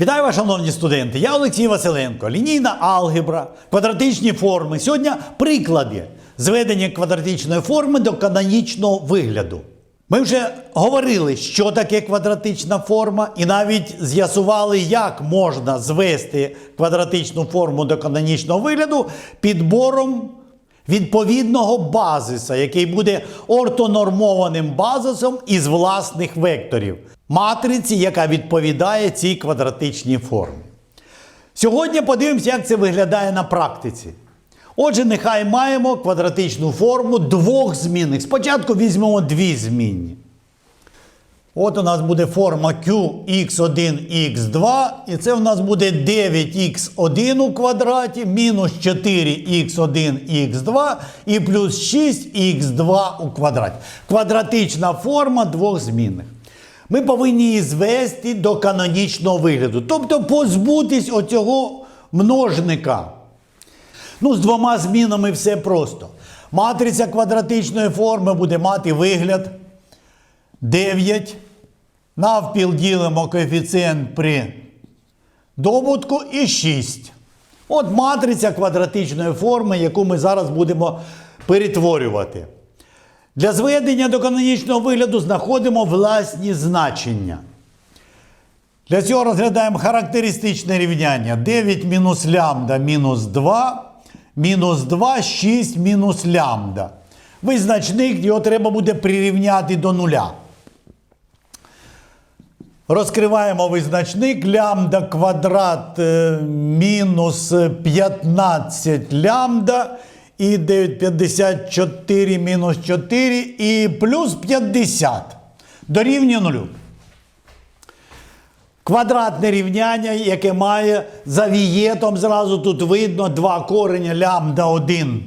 Вітаю вас, шановні студенти! Я Олексій Василенко. Лінійна алгебра, квадратичні форми. Сьогодні приклади зведення квадратичної форми до канонічного вигляду. Ми вже говорили, що таке квадратична форма, і навіть з'ясували, як можна звести квадратичну форму до канонічного вигляду підбором відповідного базиса, який буде ортонормованим базисом із власних векторів, матриці, яка відповідає цій квадратичній формі. Сьогодні подивимося, як це виглядає на практиці. Отже, нехай маємо квадратичну форму двох змінних. Спочатку візьмемо дві змінні. От у нас буде форма qx1, x2, і це у нас буде 9x1 у квадраті, мінус 4x1, x2 і плюс 6x2 у квадраті. Квадратична форма двох змінних. Ми повинні її звести до канонічного вигляду, тобто позбутись оцього множника. Ну, з двома змінами все просто. Матриця квадратичної форми буде мати вигляд 9. Навпіл ділимо коефіцієнт при добутку і 6. От матриця квадратичної форми, яку ми зараз будемо перетворювати. Для зведення до канонічного вигляду знаходимо власні значення. Для цього розглядаємо характеристичне рівняння 9 мінус лямбда мінус 2, мінус 2, 6 мінус лямбда. Визначник його треба буде прирівняти до нуля. Розкриваємо визначник лямбда квадрат е, мінус 15 лямбда і 954 мінус 4 і плюс 50 дорівнює нулю. Квадратне рівняння, яке має за вієтом, зразу тут видно два корення лямбда 1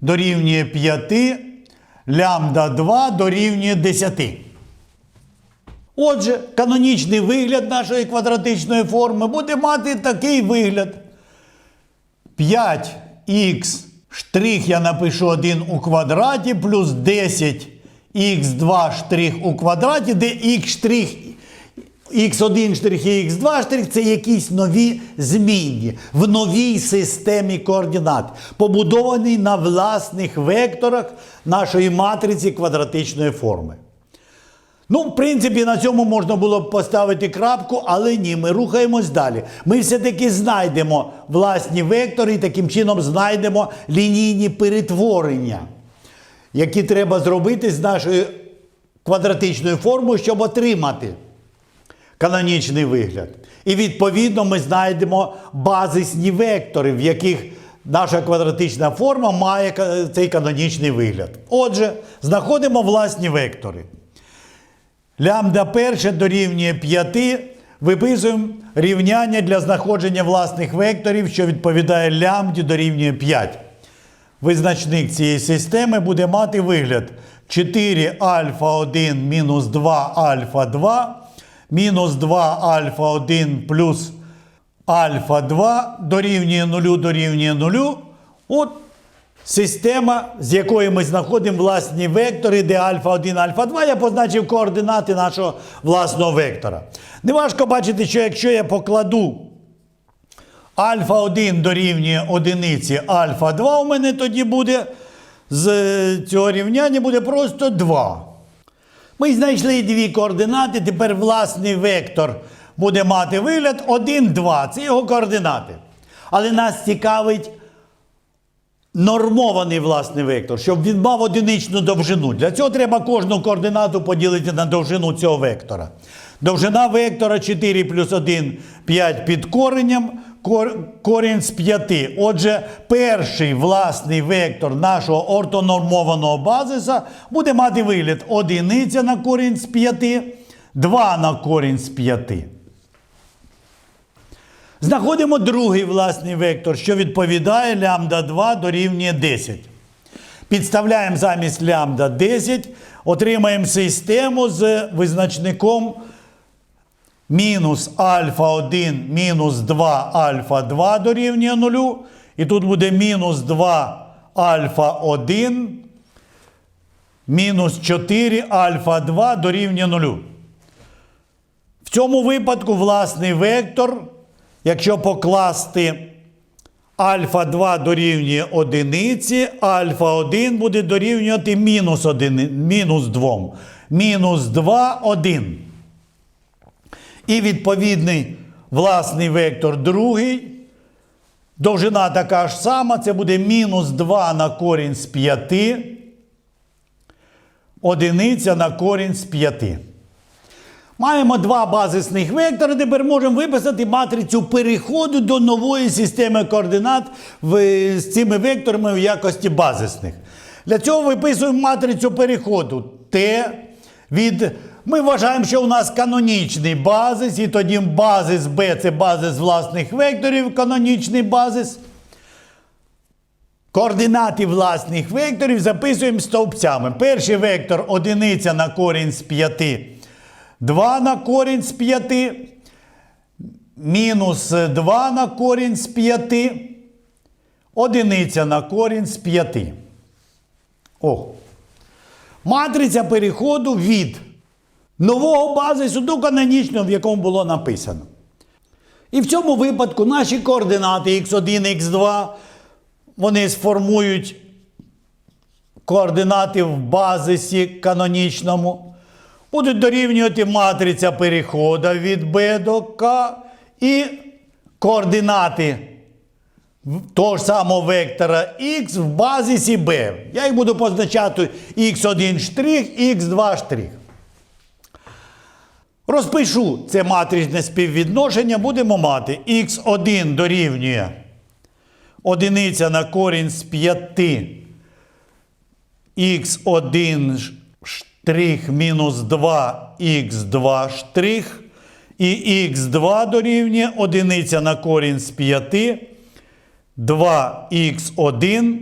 дорівнює 5, лямбда 2 дорівнює 10. Отже, канонічний вигляд нашої квадратичної форми буде мати такий вигляд. 5х штрих я напишу 1 у квадраті, плюс 10 х2 штрих у квадраті, де х штрих Х1 штрих і Х2 штрих це якісь нові змінні в новій системі координат, побудованій на власних векторах нашої матриці квадратичної форми. Ну, в принципі, на цьому можна було б поставити крапку, але ні, ми рухаємось далі. Ми все-таки знайдемо власні вектори і таким чином знайдемо лінійні перетворення, які треба зробити з нашою квадратичною формою, щоб отримати канонічний вигляд. І відповідно ми знайдемо базисні вектори, в яких наша квадратична форма має цей канонічний вигляд. Отже, знаходимо власні вектори. Лямбда перше дорівнює 5. Виписуємо рівняння для знаходження власних векторів, що відповідає лямбді дорівнює 5. Визначник цієї системи буде мати вигляд 4 альфа 1 мінус 2 альфа 2, мінус 2 альфа 1 плюс альфа 2 дорівнює 0 дорівнює 0. От система, з якої ми знаходимо власні вектори, де альфа 1, альфа 2, я позначив координати нашого власного вектора. Неважко бачити, що якщо я покладу альфа 1 дорівнює одиниці, альфа 2 у мене тоді буде з е, цього рівняння буде просто 2. Ми знайшли дві координати, тепер власний вектор буде мати вигляд 1, 2. Це його координати. Але нас цікавить нормований власний вектор, щоб він мав одиничну довжину. Для цього треба кожну координату поділити на довжину цього вектора. Довжина вектора 4 плюс 1 5 під коренням, корінь з 5. Отже, перший власний вектор нашого ортонормованого базиса буде мати вигляд одиниця на корінь з 5, 2 на корінь з 5. Знаходимо другий власний вектор, що відповідає лямбда 2 дорівнює 10. Підставляємо замість лямбда 10, отримаємо систему з визначником мінус альфа 1 мінус 2 альфа 2 дорівнює 0. І тут буде мінус 2 альфа 1 мінус 4 альфа 2 дорівнює 0. В цьому випадку власний вектор, якщо покласти альфа 2 дорівнює одиниці, альфа 1 буде дорівнювати мінус, одини, мінус 2. Мінус 2, 1. І відповідний власний вектор другий. Довжина така ж сама, це буде мінус 2 на корінь з 5. Одиниця на корінь з 5. Маємо два базисних вектори. Тепер можемо виписати матрицю переходу до нової системи координат з цими векторами в якості базисних. Для цього виписуємо матрицю переходу. Т від. Ми вважаємо, що у нас канонічний базис, і тоді базис B це базис власних векторів, канонічний базис. Координати власних векторів записуємо стовпцями. Перший вектор одиниця на корінь з 5, 2 на корінь з 5, мінус 2 на корінь з 5, одиниця на корінь з 5. О. Матриця переходу від нового базису до канонічного, в якому було написано. І в цьому випадку наші координати x1, x2 вони сформують координати в базисі канонічному, будуть дорівнювати матриця переходу від B до К і координати того ж самого вектора X в базисі B. Я їх буду позначати x1 штрих, x2 штрих. Розпишу це матричне співвідношення, будемо мати x1 дорівнює одиниця на корінь з 5 x1 штрих мінус 2 x2 штрих і x2 дорівнює одиниця на корінь з 5 2х1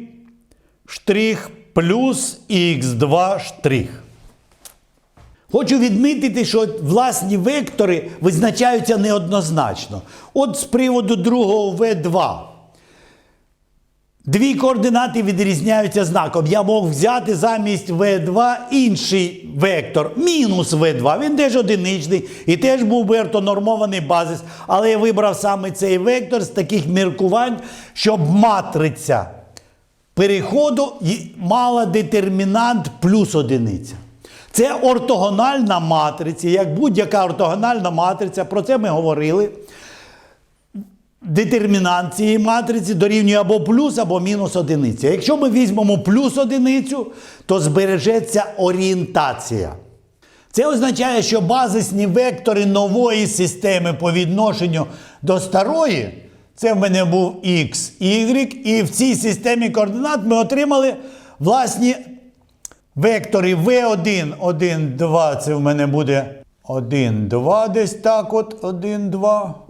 штрих плюс х2 штрих. Хочу відмітити, що власні вектори визначаються неоднозначно. От з приводу другого В2. Дві координати відрізняються знаком. Я мог взяти замість В2 інший вектор, мінус В2. Він теж одиничний і теж був би ортонормований базис. Але я вибрав саме цей вектор з таких міркувань, щоб матриця переходу мала детермінант плюс одиниця. Це ортогональна матриця, як будь-яка ортогональна матриця, про це ми говорили. Детермінант цієї матриці дорівнює або плюс, або мінус одиниця. Якщо ми візьмемо плюс одиницю, то збережеться орієнтація. Це означає, що базисні вектори нової системи по відношенню до старої, це в мене був x, y, і в цій системі координат ми отримали власні вектори V1, 1, 2, це в мене буде 1, 2, десь так от, 1, 2.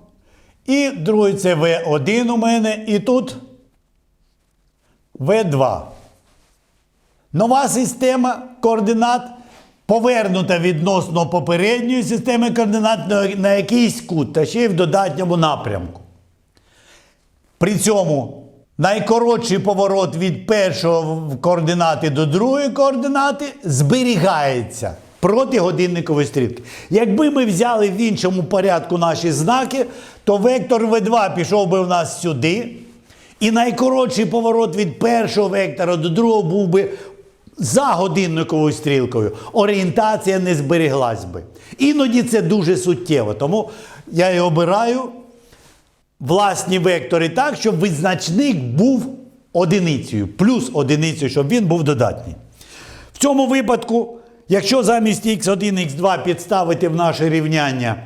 І другий це V1 у мене, і тут V2. Нова система координат повернута відносно попередньої системи координат на, якийсь кут, та ще й в додатньому напрямку. При цьому найкоротший поворот від першого координати до другої координати зберігається проти годинникової стрілки. Якби ми взяли в іншому порядку наші знаки, то вектор В2 пішов би в нас сюди. І найкоротший поворот від першого вектора до другого був би за годинниковою стрілкою. Орієнтація не збереглась би. Іноді це дуже суттєво. Тому я і обираю власні вектори так, щоб визначник був одиницею, плюс одиницею, щоб він був додатній. В цьому випадку, якщо замість x1, x2 підставити в наше рівняння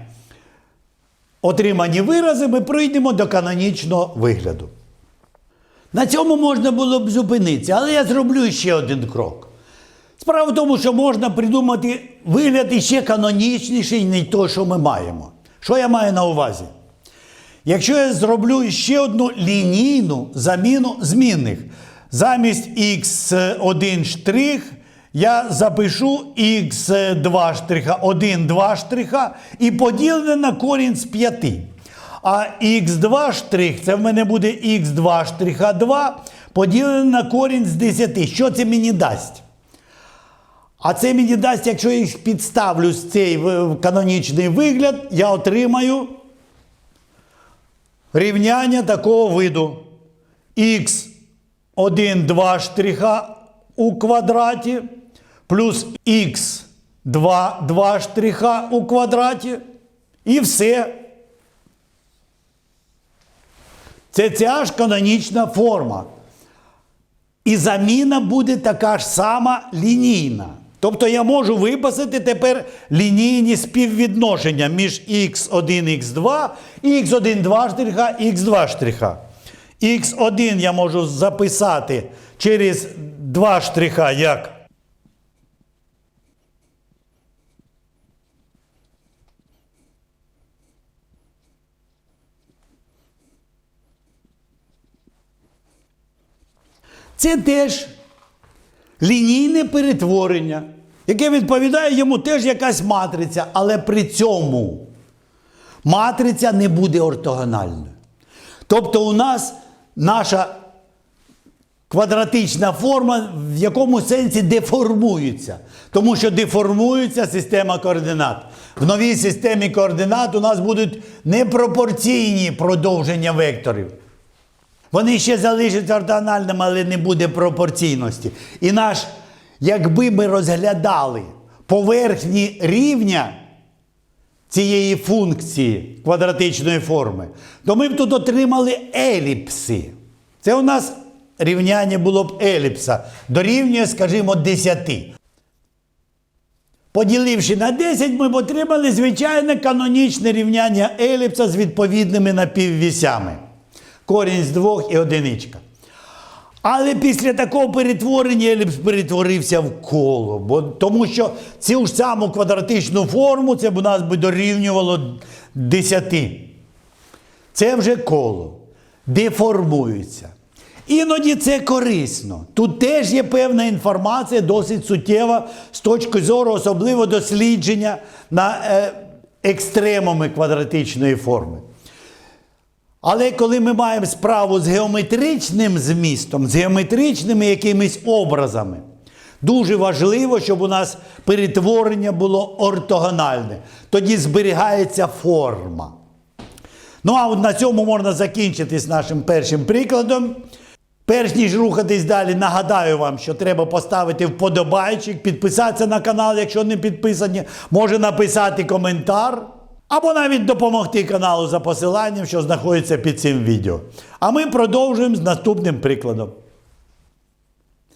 отримані вирази, ми прийдемо до канонічного вигляду. На цьому можна було б зупинитися, але я зроблю ще один крок. Справа в тому, що можна придумати вигляд іще канонічніший, ніж той, що ми маємо. Що я маю на увазі? Якщо я зроблю ще одну лінійну заміну змінних, замість x1 штрих я запишу x2 штриха, 1, 2 штриха і поділене на корінь з 5. А x2 штрих, це в мене буде x2 штриха 2, поділене на корінь з 10. Що це мені дасть? А це мені дасть, якщо я їх підставлю з цей канонічний вигляд, я отримаю рівняння такого виду. х 1, 2 штриха у квадраті плюс х 2, 2 штриха у квадраті. І все. Це ця ж канонічна форма. І заміна буде така ж сама лінійна. Тобто я можу виписати тепер лінійні співвідношення між x1, x2 x1 2 штриха, x2 штриха. x1 я можу записати через 2 штриха як Це теж лінійне перетворення, яке відповідає йому теж якась матриця, але при цьому матриця не буде ортогональною. Тобто у нас наша квадратична форма в якому сенсі деформується. Тому що деформується система координат. В новій системі координат у нас будуть непропорційні продовження векторів. Вони ще залишаться ортогональними, але не буде пропорційності. І наш, якби ми розглядали поверхні рівня цієї функції квадратичної форми, то ми б тут отримали еліпси. Це у нас рівняння було б еліпса. Дорівнює, скажімо, 10. Поділивши на 10, ми б отримали звичайне канонічне рівняння еліпса з відповідними напіввісями. Корінь з двох і одиничка. Але після такого перетворення еліпс перетворився в коло. Бо, тому що цю ж саму квадратичну форму це б у нас би дорівнювало 10. Це вже коло. Деформується. Іноді це корисно. Тут теж є певна інформація, досить суттєва з точки зору особливо дослідження на е, екстремуми квадратичної форми. Але коли ми маємо справу з геометричним змістом, з геометричними якимись образами, дуже важливо, щоб у нас перетворення було ортогональне. Тоді зберігається форма. Ну, а от на цьому можна закінчити з нашим першим прикладом. Перш ніж рухатись далі, нагадаю вам, що треба поставити вподобайчик, підписатися на канал, якщо не підписані, може написати коментар, або навіть допомогти каналу за посиланням, що знаходиться під цим відео. А ми продовжуємо з наступним прикладом.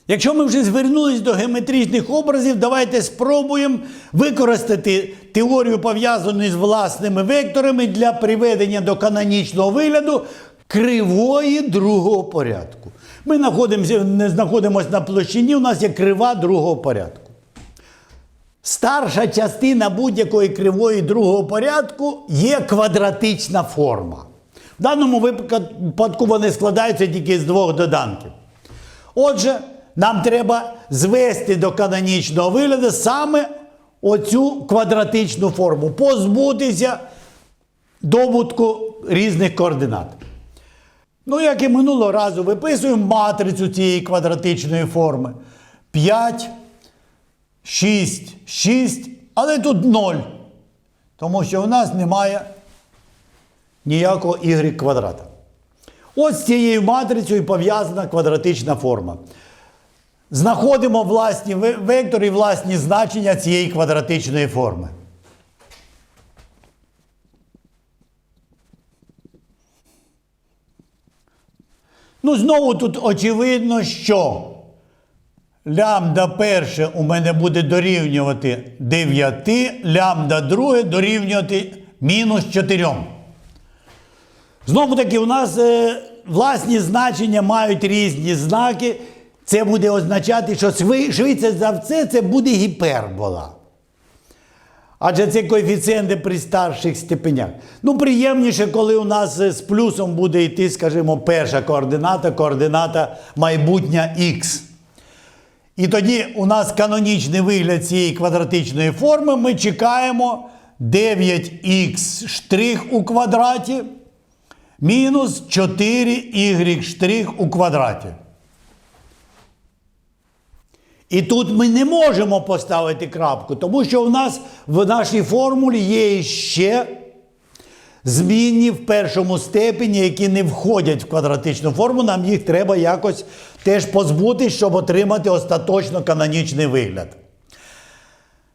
Якщо ми вже звернулись до геометричних образів, давайте спробуємо використати теорію, пов'язану з власними векторами для приведення до канонічного вигляду кривої другого порядку. Ми не знаходимося на площині, у нас є крива другого порядку. Старша частина будь-якої кривої другого порядку є квадратична форма. В даному випадку вони складаються тільки з двох доданків. Отже, нам треба звести до канонічного вигляду саме оцю квадратичну форму, позбутися добутку різних координат. Ну, як і минулого разу, виписуємо матрицю цієї квадратичної форми. 5, 6, 6, але тут 0. Тому що у нас немає ніякого y квадрата. Ось з цією матрицею пов'язана квадратична форма. Знаходимо власні вектори і власні значення цієї квадратичної форми. Ну, знову тут очевидно, що лямбда перше у мене буде дорівнювати 9, лямбда друге дорівнювати мінус 4. Знову таки, у нас е, власні значення мають різні знаки. Це буде означати, що швидше за все це буде гіпербола. Адже це коефіцієнти при старших степенях. Ну, приємніше, коли у нас е, з плюсом буде йти, скажімо, перша координата, координата майбутня х. І тоді у нас канонічний вигляд цієї квадратичної форми. Ми чекаємо 9х штрих у квадраті мінус 4y штрих у квадраті. І тут ми не можемо поставити крапку, тому що у нас в нашій формулі є ще змінні в першому степені, які не входять в квадратичну форму. Нам їх треба якось теж позбутись, щоб отримати остаточно канонічний вигляд.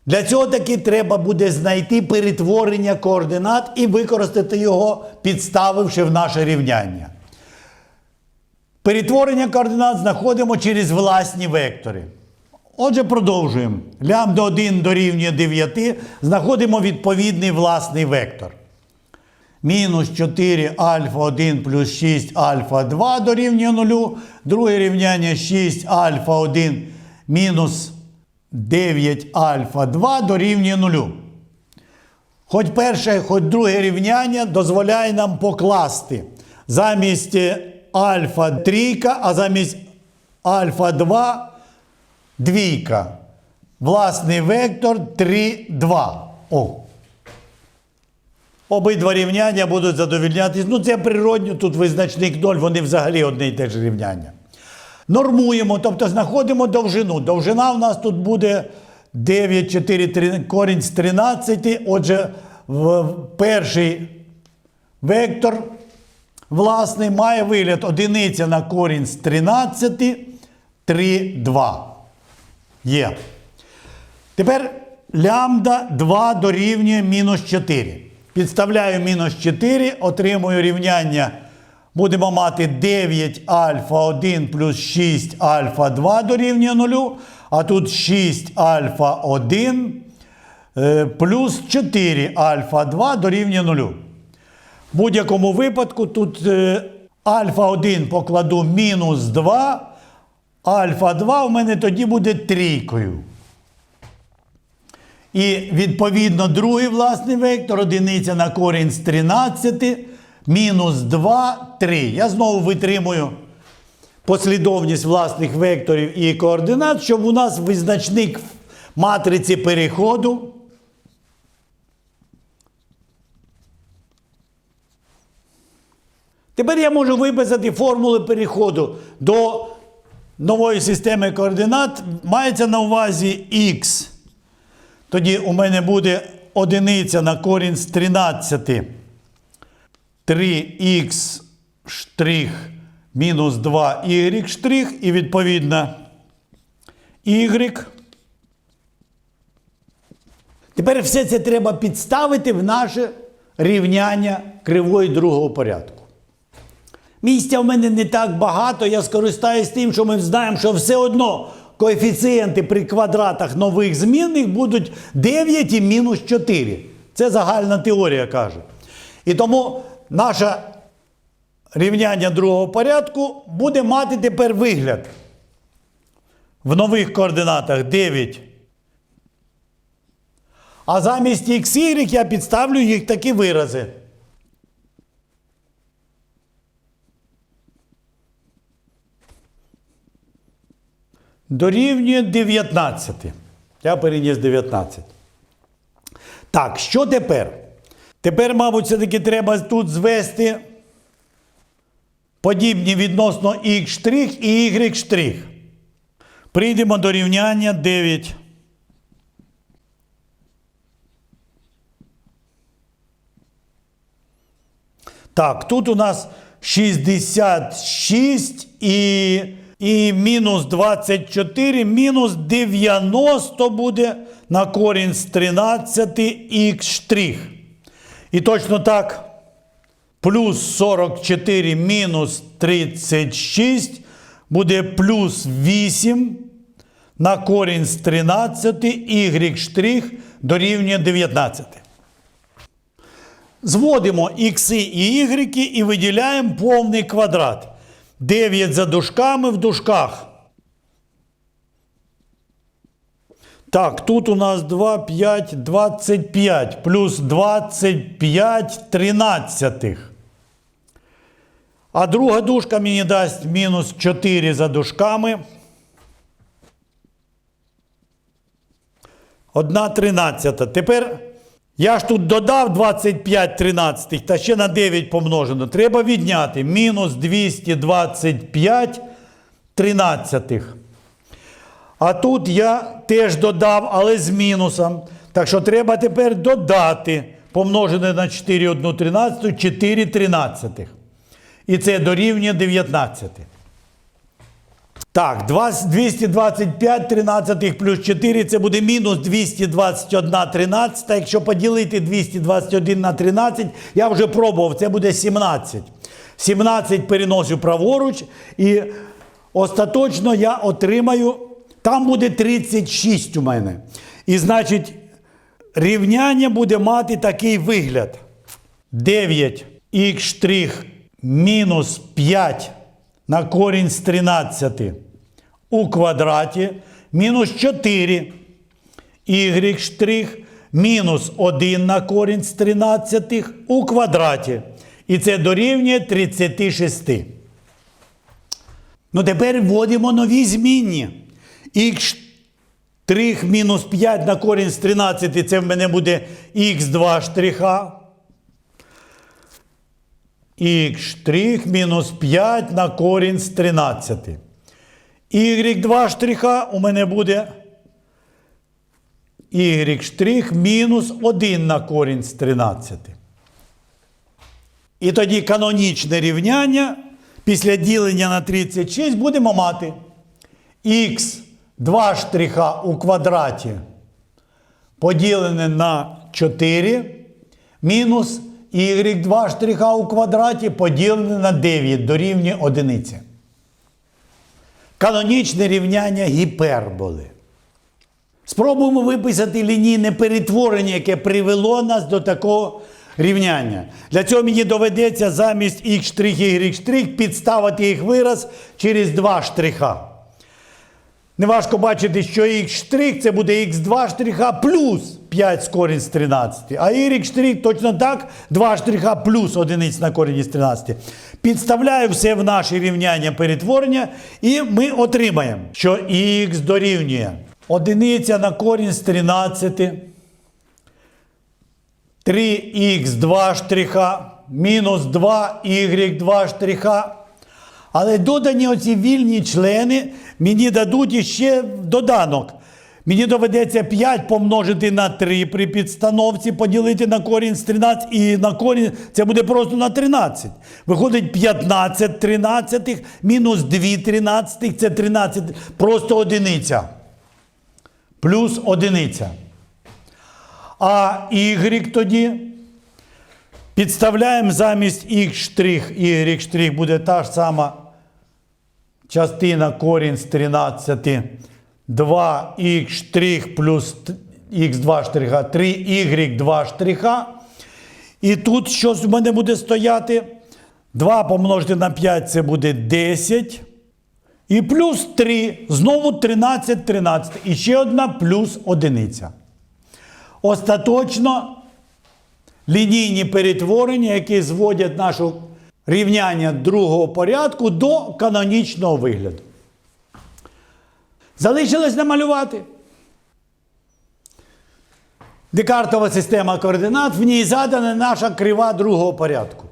Для цього таки треба буде знайти перетворення координат і використати його, підставивши в наше рівняння. Перетворення координат знаходимо через власні вектори. Отже, продовжуємо. Лямбда 1 дорівнює 9, знаходимо відповідний власний вектор. Мінус 4 альфа 1 плюс 6 альфа 2 дорівнює 0. Друге рівняння 6 альфа 1 мінус 9 альфа 2 дорівнює 0. Хоч перше, хоч друге рівняння дозволяє нам покласти замість альфа трійка, а замість альфа 2 двійка. Власний вектор 3, 2. О. Обидва рівняння будуть задовільнятись. Ну, це природньо, тут визначник 0, вони взагалі одне і те ж рівняння. Нормуємо, тобто знаходимо довжину. Довжина у нас тут буде 9, 4, 3, корінь з 13. Отже, в перший вектор власний має вигляд одиниця на корінь з 13, 3, 2. Є. Тепер лямбда 2 дорівнює мінус 4. Підставляю мінус 4, отримую рівняння. Будемо мати 9 альфа 1 плюс 6 альфа 2 дорівнює 0, а тут 6 альфа 1 е, плюс 4 альфа 2 дорівнює 0. В будь-якому випадку тут е, альфа 1 покладу мінус 2, альфа 2 у мене тоді буде трійкою. І відповідно другий власний вектор, одиниця на корінь з 13, мінус 2, 3. Я знову витримую послідовність власних векторів і координат, щоб у нас визначник матриці переходу. Тепер я можу виписати формули переходу до нової системи координат. Мається на увазі х. Тоді у мене буде одиниця на корінь з 13. 3х штрих мінус 2y штрих і відповідно y. Тепер все це треба підставити в наше рівняння кривої другого порядку. Місця в мене не так багато, я скористаюсь тим, що ми знаємо, що все одно коефіцієнти при квадратах нових змінних будуть 9 і мінус 4. Це загальна теорія каже. І тому наше рівняння другого порядку буде мати тепер вигляд. В нових координатах 9. А замість xy я підставлю їх такі вирази. Дорівнює 19. Я переніс 19. Так, що тепер? Тепер, мабуть, все-таки треба тут звести подібні відносно x' і y'. Прийдемо до рівняння 9. Так, тут у нас 66 і, і мінус 24, мінус 90 буде на корінь з 13 х штрих. І точно так, плюс 44 мінус 36 буде плюс 8 на корінь з 13 y штрих дорівнює 19. Зводимо ікси і ігреки і виділяємо повний квадрат. 9 за дужками в дужках. Так, тут у нас 2, 5, 25 плюс 25 тринадцятих. А друга дужка мені дасть мінус 4 за дужками. Одна тринадцята. Тепер я ж тут додав 25 тринадцятих та ще на 9 помножено. Треба відняти мінус 225 тринадцятих. А тут я теж додав, але з мінусом. Так що треба тепер додати помножене на 4 1 13, 4 тринадцятих. І це дорівнює 19. Так, 225 13 плюс 4 це буде мінус 221 13. Якщо поділити 221 на 13, я вже пробував, це буде 17. 17 переношу праворуч і остаточно я отримаю, там буде 36 у мене. І значить, рівняння буде мати такий вигляд. 9 х мінус 5 на корінь з 13 у квадраті мінус 4 y штрих мінус 1 на корінь з 13 у квадраті. І це дорівнює 36. Ну тепер вводимо нові змінні. Х мінус 5 на корінь з 13 це в мене буде х2 штриха. Х штрих мінус 5 на корінь з 13. Y2 штриха у мене буде Y штрих мінус 1 на корінь з 13. І тоді канонічне рівняння після ділення на 36 будемо мати х 2 штриха у квадраті поділене на 4 мінус y2 штриха у квадраті поділене на 9 дорівнює 1. Канонічне рівняння гіперболи. Спробуємо виписати лінійне перетворення, яке привело нас до такого рівняння. Для цього мені доведеться замість х і y підставити їх вираз через два штриха. Неважко бачити, що х це буде х2 штриха плюс 5 з корінь з 13. А y штрих точно так 2 штриха плюс 1 на корінь з 13. Підставляю все в наше рівняння перетворення, і ми отримаємо, що х дорівнює 1 на корінь з 13. 3х2 штриха мінус 2y2 штриха. Але додані оці вільні члени мені дадуть іще доданок. Мені доведеться 5 помножити на 3 при підстановці, поділити на корінь з 13 і на корінь це буде просто на 13. Виходить 15 тринадцятих мінус 2 тринадцятих це 13, просто одиниця. Плюс одиниця. А y тоді підставляємо замість х y буде та ж сама частина корінь з 13. 2х штрих плюс х2 штриха, 3y2 штриха. І тут щось в мене буде стояти. 2 помножити на 5 це буде 10. І плюс 3. Знову 13, 13. І ще одна плюс одиниця. Остаточно лінійні перетворення, які зводять наше рівняння другого порядку до канонічного вигляду. Залишилось намалювати. Декартова система координат, в ній задана наша крива другого порядку.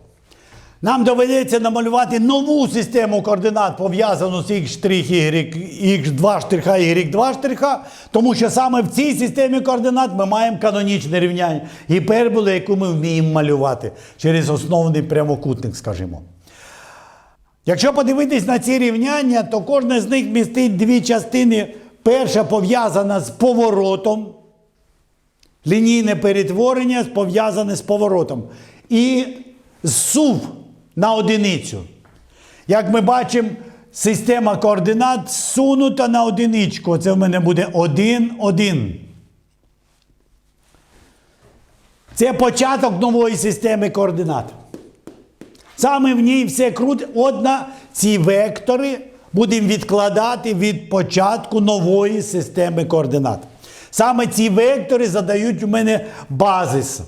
Нам доведеться намалювати нову систему координат, пов'язану з x штрих, y, x2 штриха, y2 штриха, тому що саме в цій системі координат ми маємо канонічне рівняння гіперболи, яку ми вміємо малювати через основний прямокутник, скажімо. Якщо подивитись на ці рівняння, то кожне з них містить дві частини. Перша пов'язана з поворотом, лінійне перетворення пов'язане з поворотом. І зсув на одиницю. Як ми бачимо, система координат сунута на одиничку. Це в мене буде 1, 1. Це початок нової системи координат. Саме в ній все крутить. Одна ці вектори будемо відкладати від початку нової системи координат. Саме ці вектори задають у мене базис.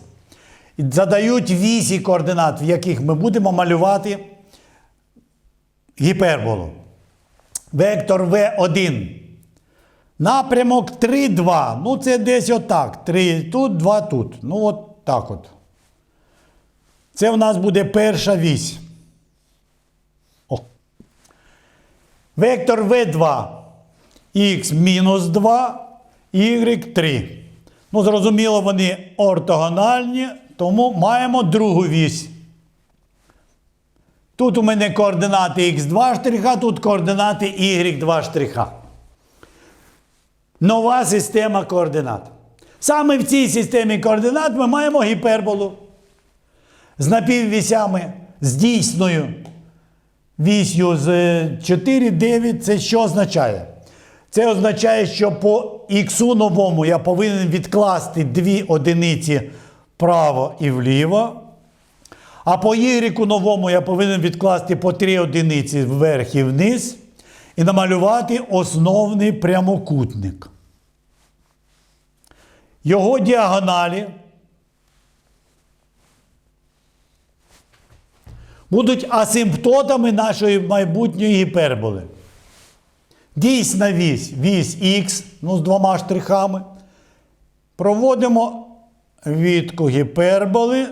Задають вісі координат, в яких ми будемо малювати гіперболу. Вектор В1. Напрямок 3, 2. Ну, це десь отак. 3 тут, 2 тут. Ну, от так от. Це в нас буде перша вісь. О. Вектор В2. х мінус 2, y 3. Ну, зрозуміло, вони ортогональні, тому маємо другу вісь. Тут у мене координати х2 штриха, тут координати y2 штриха. Нова система координат. Саме в цій системі координат ми маємо гіперболу з напіввісями, з дійсною вісю з 4, 9. Це що означає? Це означає, що по х новому я повинен відкласти дві одиниці вправо і вліво. А по y новому я повинен відкласти по три одиниці вверх і вниз і намалювати основний прямокутник. Його діагоналі будуть асимптотами нашої майбутньої гіперболи. Дійсна вісь, вісь Х, ну з двома штрихами. Проводимо відку гіперболи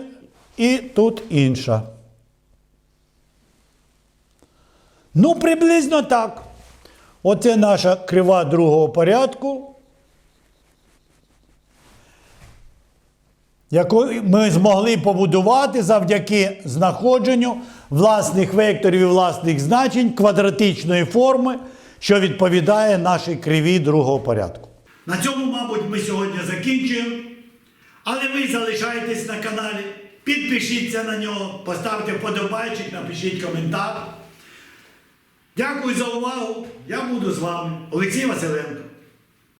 і тут інша. Ну, приблизно так. Оце наша крива другого порядку, яку ми змогли побудувати завдяки знаходженню власних векторів і власних значень квадратичної форми, що відповідає нашій криві другого порядку. На цьому, мабуть, ми сьогодні закінчуємо. Але ви залишайтесь на каналі, підпишіться на нього, поставте вподобайчик, напишіть коментар. Дякую за увагу. Я буду з вами, Олексій Василенко.